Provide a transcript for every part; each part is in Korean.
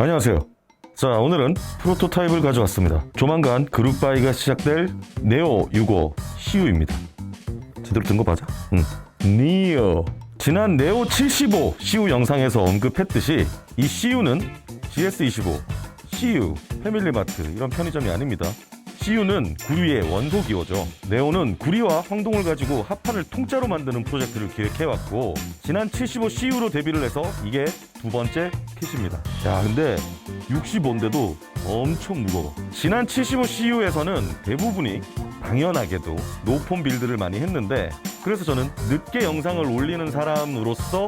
안녕하세요. 자, 오늘은 프로토타입을 가져왔습니다. 조만간 그룹바이가 시작될 네오 65 CU입니다. 제대로 든거 맞아? 응. 니어. 지난 네오 75 CU 영상에서 언급했듯이 이 CU는 GS25, CU, 패밀리마트 이런 편의점이 아닙니다. CU는 구리의 기호죠. 네오는 구리와 황동을 가지고 합판을 통짜로 만드는 프로젝트를 기획해왔고 지난 75 CU로 데뷔를 해서 이게 두 번째 킷입니다. 야 근데 65인데도 엄청 무거워. 지난 75 CU에서는 대부분이 당연하게도 노폼 빌드를 많이 했는데 그래서 저는 늦게 영상을 올리는 사람으로서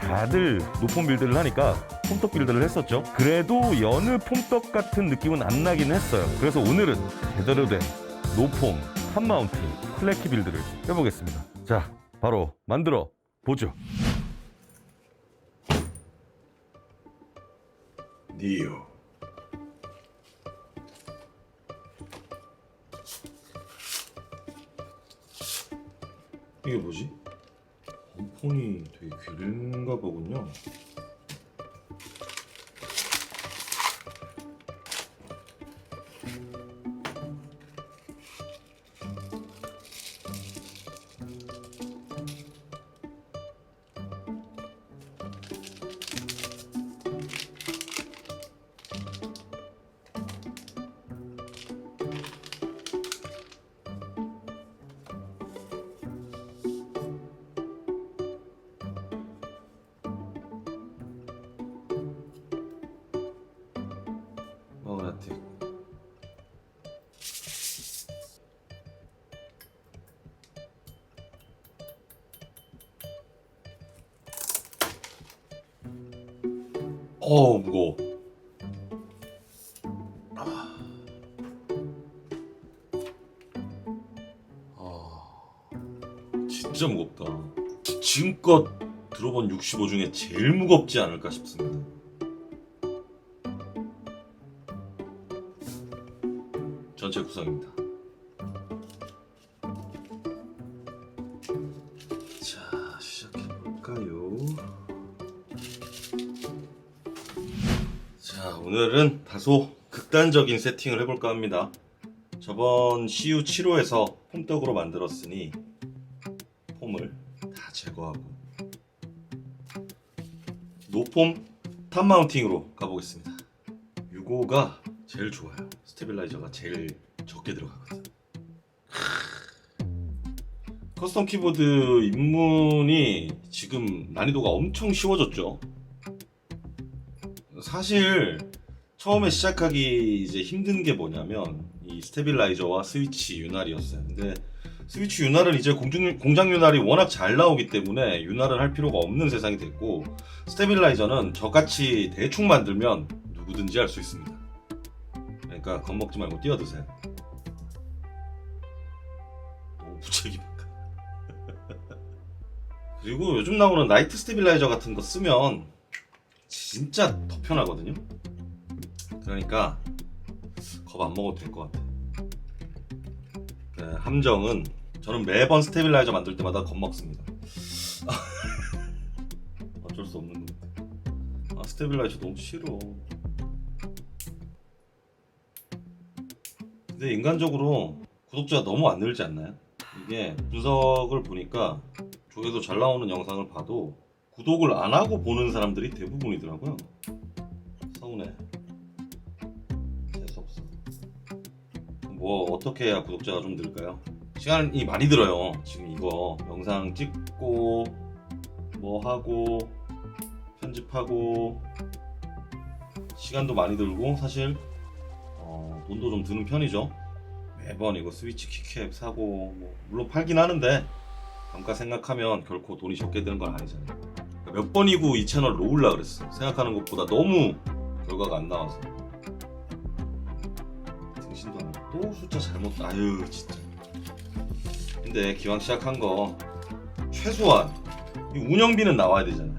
다들 노폼 빌드를 하니까 폼떡 빌드를 했었죠. 그래도 여느 폼떡 같은 느낌은 안 나긴 했어요. 그래서 오늘은 제대로 된 노폼 탑마운트 플래키 빌드를 해보겠습니다. 자, 바로 만들어 보죠. 니오 이게 뭐지? 이 폰이 되게 길은가 보군요 마그네틱 어우 무거워. 아, 진짜 무겁다. 지금껏 들어본 65 중에 제일 무겁지 않을까 싶습니다 전체 구성입니다. 자, 시작해 볼까요? 자, 오늘은 다소 극단적인 세팅을 해볼까 합니다. 저번 CU 7호에서 폼떡으로 만들었으니 폼을 다 제거하고 노폼 탑 마운팅으로 가보겠습니다. 6호가 제일 좋아요. 스테빌라이저가 제일 적게 들어가거든. 커스텀 키보드 입문이 지금 난이도가 엄청 쉬워졌죠. 사실 처음에 시작하기 이제 힘든 게 뭐냐면 이 스테빌라이저와 스위치 윤활이었어요. 근데 스위치 윤활은 이제 공중, 공장 윤활이 워낙 잘 나오기 때문에 윤활을 할 필요가 없는 세상이 됐고 스테빌라이저는 저같이 대충 만들면 누구든지 할 수 있습니다. 그러니까 겁먹지 말고 뛰어드세요. 너무 무책임한가. 그리고 요즘 나오는 나이트 스테빌라이저 같은 거 쓰면 진짜 더 편하거든요. 그러니까 겁 안 먹어도 될 것 같아. 네, 함정은 저는 매번 스테빌라이저 만들 때마다 겁먹습니다. 어쩔 수 없는 것 같아. 아 스테빌라이저 너무 싫어. 근데 인간적으로 구독자가 너무 안 늘지 않나요? 이게 분석을 보니까 조회도 잘 나오는 영상을 봐도 구독을 안 하고 보는 사람들이 대부분이더라고요. 서운해. 재수 없어. 뭐 어떻게 해야 구독자가 좀 늘까요? 시간이 많이 들어요. 지금 이거 영상 찍고 뭐 하고 편집하고 시간도 많이 들고 사실 어, 돈도 좀 드는 편이죠. 매번 이거 스위치 키캡 사고 뭐 물론 팔긴 하는데 단가 생각하면 결코 돈이 적게 드는 건 아니잖아요. 그러니까 몇 번이고 이 채널 놓으려 그랬어. 생각하는 것보다 너무 결과가 안 나와서. 등신도 안 하고 또 숫자 잘못 아유 진짜. 근데 기왕 시작한 거 최소한 이 운영비는 나와야 되잖아요.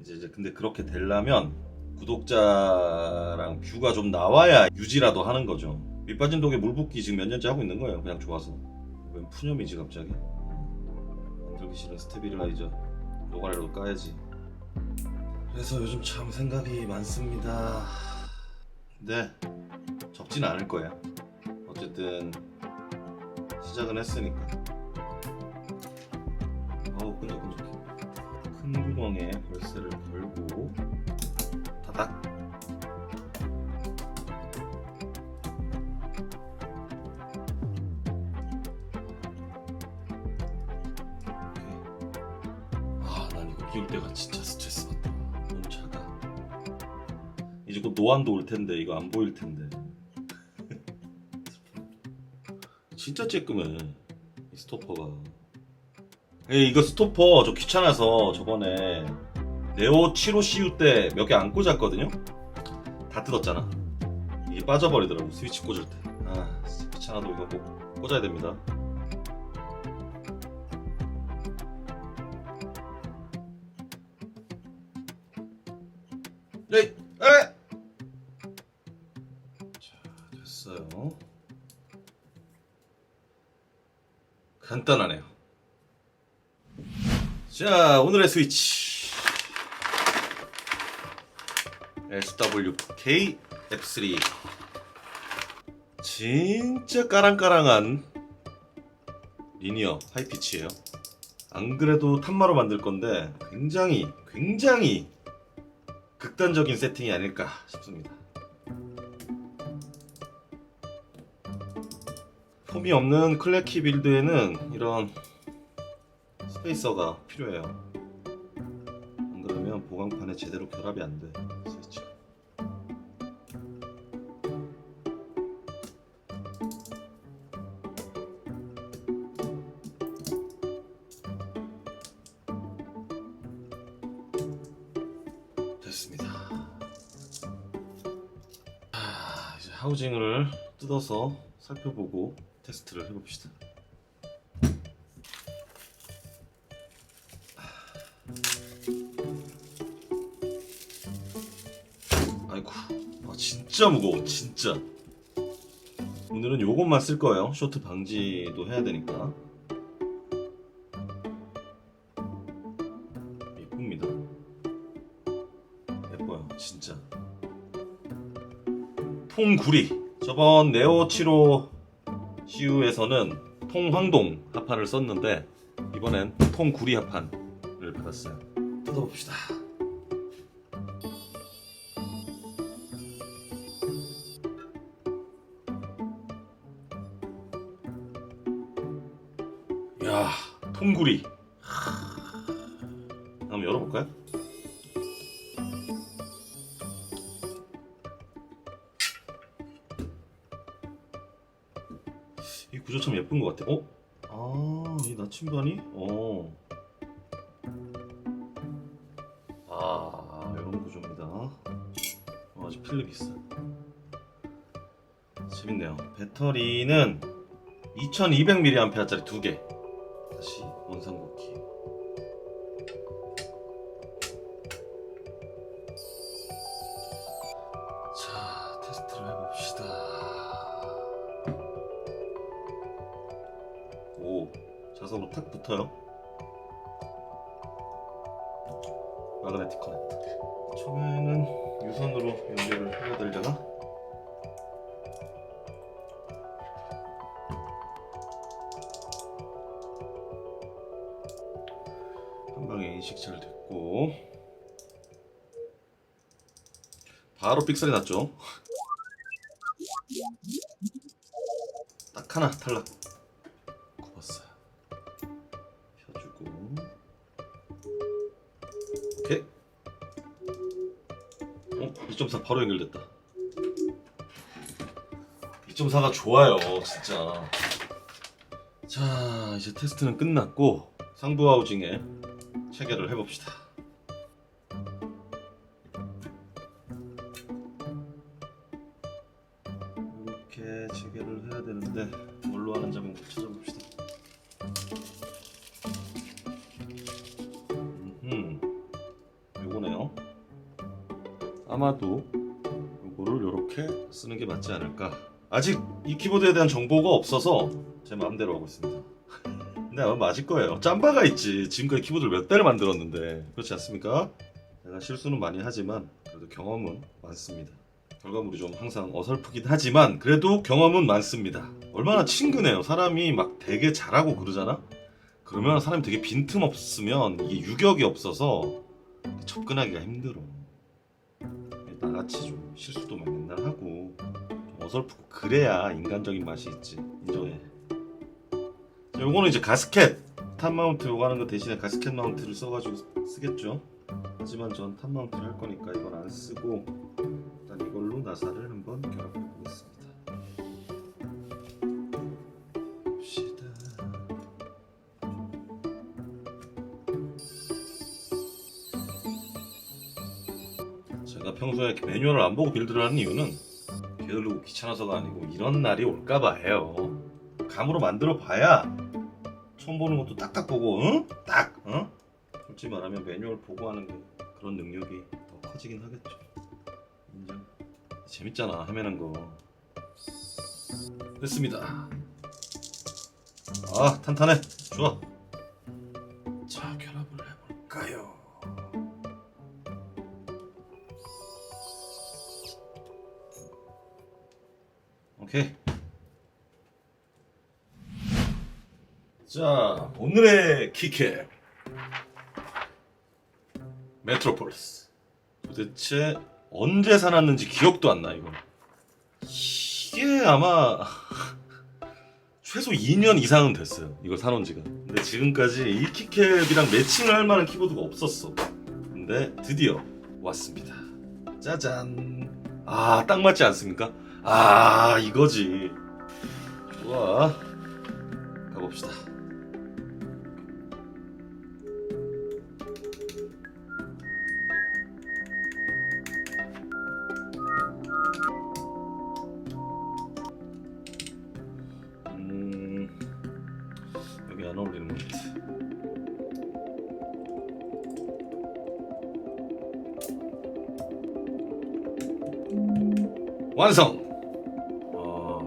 이제 이제 근데 그렇게 되려면 구독자랑 뷰가 좀 나와야 유지라도 하는 거죠. 밑빠진 독에 물 붓기 지금 몇 년째 하고 있는 거예요. 그냥 좋아서. 웬 푸념이지 갑자기? 만들기 싫은 스테빌라이저 노가리로 까야지. 그래서 요즘 참 생각이 많습니다. 네, 적진 않을 거예요. 어쨌든 시작은 했으니까. 어우 끈적끈적해. 큰 구멍에 열쇠를 걸고 노안도 올 텐데 이거 안 보일 텐데. 진짜 쬐끔해 이 스토퍼가. 에이, 이거 스토퍼 저 귀찮아서 저번에 네오 75 CU 때 몇 개 안 꽂았거든요. 다 뜯었잖아. 이게 빠져버리더라고 스위치 꽂을 때. 아, 귀찮아도 이거 꼭 꽂아야 됩니다. 간단하네요. 자, 오늘의 스위치. SWK F3. 진짜 까랑까랑한 리니어 하이피치예요. 안 그래도 탄마로 만들 건데 굉장히 굉장히 극단적인 세팅이 아닐까 싶습니다. 폼이 없는 클래키 빌드에는 이런 스페이서가 필요해요. 안 그러면 보강판에 제대로 결합이 안 돼. 스위치. 됐습니다. 아, 이제 하우징을 뜯어서 살펴보고 테스트를 해봅시다. 아이고, 아, 진짜 무거워, 진짜. 오늘은 요것만 쓸 거예요. 쇼트 방지도 해야 되니까. 예쁩니다. 예뻐요, 진짜. 통구리. 저번 네오 75 CU에서는 통황동 합판을 썼는데 이번엔 통구리 합판을 받았어요. 뜯어봅시다. 야, 통구리. 예쁜 것 같아. 어? 아, 이 나침반이? 어. 아, 이런 구조입니다. 어, 아주 필립 있어. 재밌네요. 배터리는 2200mAh짜리 두 개. 다시 원상복귀. 한 방에 인식 잘 됐고 바로 삑사리 났죠. 딱 하나 탈락. 굽었어요. 펴주고 오케이. 어? 2.4 바로 연결됐다. 2.4가 좋아요, 진짜. 자, 이제 테스트는 끝났고 상부 하우징에 체결을 해봅시다. 이렇게 체결을 해야 되는데 뭘로 하는지 한번 찾아봅시다. 음, 요거네요. 아마도 요거를 요렇게 쓰는 게 맞지 않을까. 아직 이 키보드에 대한 정보가 없어서 제 마음대로 하고 있습니다. 근데 아마 맞을 거예요. 짬바가 있지. 지금까지 키보드를 몇 대를 만들었는데 그렇지 않습니까? 자, 제가 실수는 많이 하지만 그래도 경험은 많습니다. 결과물이 좀 항상 어설프긴 하지만 그래도 경험은 많습니다. 얼마나 친근해요. 사람이 막 되게 잘하고 그러잖아. 그러면 사람이 되게 빈틈없으면 이게 유격이 없어서 접근하기가 힘들어. 나같이 좀 실수도 막 맨날 하고 좀 어설프고 그래야 인간적인 맛이 있지. 인정해. 자, 요거는 이제 가스켓 탑 마운트 요거 하는 거 대신에 가스켓 마운트를 써가지고 쓰겠죠. 하지만 전 탑 마운트를 할 거니까 이건 안 쓰고 일단 이걸로 나사를 한번 결합해 보겠습니다. 봅시다. 제가 평소에 매뉴얼을 안 보고 빌드를 하는 이유는 게으르고 귀찮아서가 아니고 이런 날이 올까봐 해요. 감으로 만들어 봐야 처음 보는 것도 딱딱 보고, 응? 딱, 응? 솔직히 말하면 매뉴얼 보고 하는 게 그런 능력이 더 커지긴 하겠죠. 인정. 재밌잖아, 헤매는 거. 됐습니다. 아, 탄탄해. 좋아. 자, 결합을 해볼까요? 오케이. 자, 오늘의 키캡. 메트로폴리스. 도대체 언제 사놨는지 기억도 안 나, 이거. 이게 아마 최소 2년 이상은 됐어요. 이거 사놓은 지가. 근데 지금까지 이 키캡이랑 매칭을 할 만한 키보드가 없었어. 근데 드디어 왔습니다. 짜잔. 아, 딱 맞지 않습니까? 아, 이거지. 좋아. 가봅시다. 완성! 아,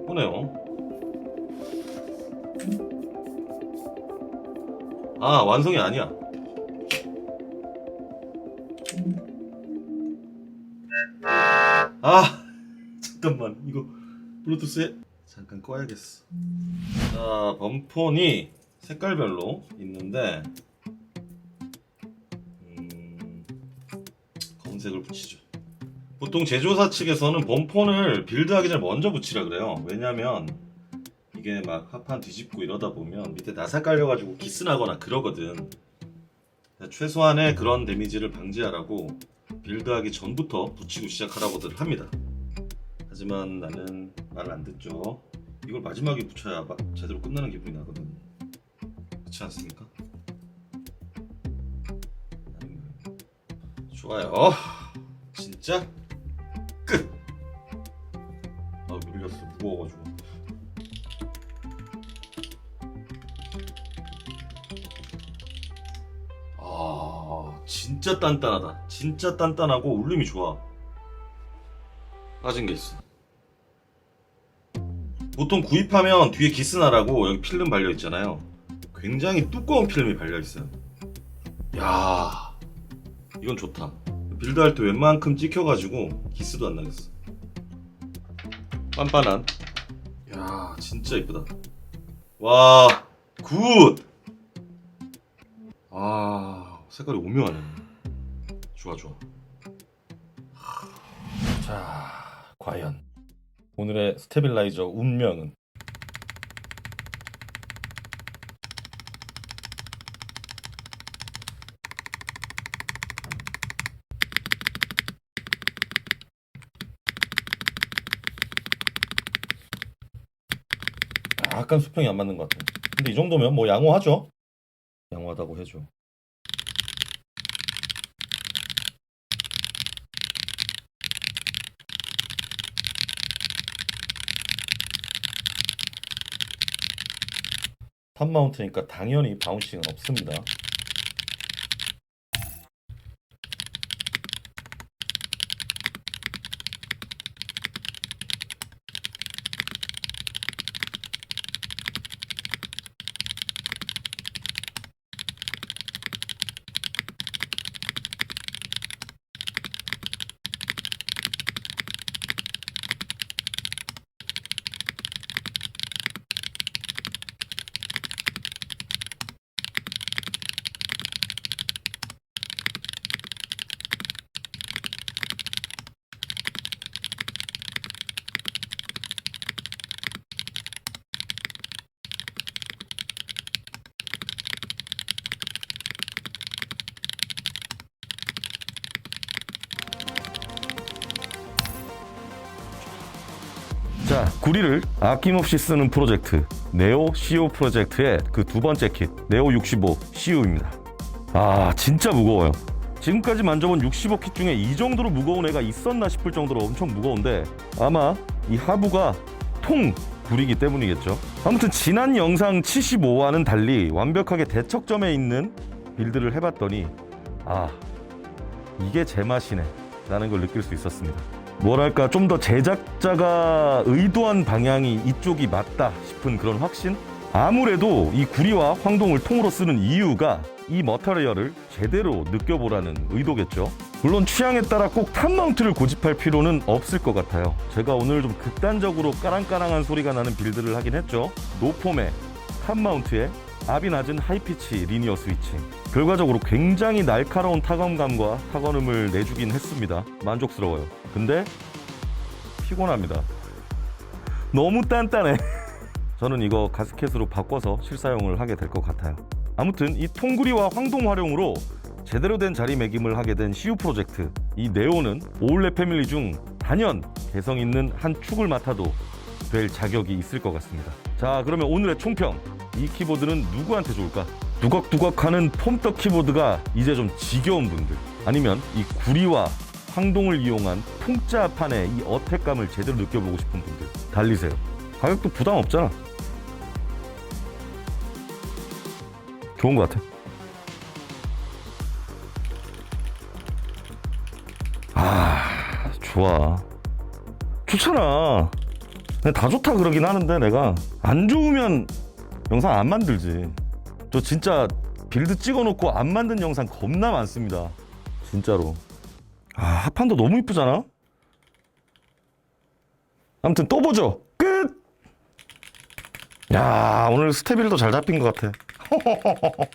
이쁘네요. 아, 완성이 아니야. 아, 잠깐만. 이거 블루투스에 잠깐 꺼야겠어. 자, 범폰이 색깔별로 있는데, 음, 검색을 붙이죠. 보통 제조사 측에서는 범폰을 빌드하기 전에 먼저 붙이라 그래요. 왜냐면 이게 막 합판 뒤집고 이러다 보면 밑에 나사 깔려가지고 기스 나거나 그러거든. 최소한의 그런 데미지를 방지하라고 빌드하기 전부터 붙이고 시작하라고들 합니다. 하지만 나는 말안 듣죠. 이걸 마지막에 붙여야 막 제대로 끝나는 기분이 나거든. 그렇지 않습니까? 좋아요. 진짜 진짜 단단하다. 진짜 단단하고 울림이 좋아. 빠진 게 있어. 보통 구입하면 뒤에 기스나라고 여기 필름 발려 있잖아요. 굉장히 두꺼운 필름이 발려 있어요. 야, 이건 좋다. 빌드할 때 웬만큼 찍혀가지고 기스도 안 나겠어. 빤빤한. 야, 진짜 이쁘다. 와, 굿. 아, 색깔이 오묘하네. 좋아, 좋아. 자, 과연 오늘의 스테빌라이저 운명은 약간 수평이 안 맞는 것 같아. 근데 이 정도면 뭐 양호하죠? 양호하다고 해줘. 탑 마운트니까 당연히 바운싱은 없습니다. 자, 구리를 아낌없이 쓰는 프로젝트 네오 CO 프로젝트의 그 두 번째 킷 네오 65 CU입니다. 아, 진짜 무거워요. 지금까지 만져본 65킷 중에 이 정도로 무거운 애가 있었나 싶을 정도로 엄청 무거운데 아마 이 하부가 통 구리기 때문이겠죠. 아무튼 지난 영상 75와는 달리 완벽하게 대척점에 있는 빌드를 해봤더니 아 이게 제 맛이네 라는 걸 느낄 수 있었습니다. 뭐랄까 좀 더 제작자가 의도한 방향이 이쪽이 맞다 싶은 그런 확신? 아무래도 이 구리와 황동을 통으로 쓰는 이유가 이 머터리얼을 제대로 느껴보라는 의도겠죠. 물론 취향에 따라 꼭 탑마운트를 고집할 필요는 없을 것 같아요. 제가 오늘 좀 극단적으로 까랑까랑한 소리가 나는 빌드를 하긴 했죠. 노폼에 탑마운트에 압이 낮은 하이피치 리니어 스위칭. 결과적으로 굉장히 날카로운 타건감과 타건음을 내주긴 했습니다. 만족스러워요. 근데 피곤합니다. 너무 단단해. 저는 이거 가스켓으로 바꿔서 실사용을 하게 될 것 같아요. 아무튼 이 통구리와 황동 활용으로 제대로 된 자리매김을 하게 된 CU 프로젝트 이 네오는 올레 패밀리 중 단연 개성 있는 한 축을 맡아도 될 자격이 있을 것 같습니다. 자 그러면 오늘의 총평 이 키보드는 누구한테 좋을까? 두걱두걱하는 폼떡 키보드가 이제 좀 지겨운 분들 아니면 이 구리와 황동을 이용한 통짜판의 이 어택감을 제대로 느껴보고 싶은 분들 달리세요. 가격도 부담 없잖아. 좋은 것 같아. 아, 좋아. 좋잖아. 다 좋다 그러긴 하는데 내가 안 좋으면 영상 안 만들지. 저 진짜 빌드 찍어놓고 안 만든 영상 겁나 많습니다. 진짜로. 아, 합판도 너무 이쁘잖아? 아무튼 또 보죠. 끝! 야, 오늘 스테빌도 잘 잡힌 것 같아.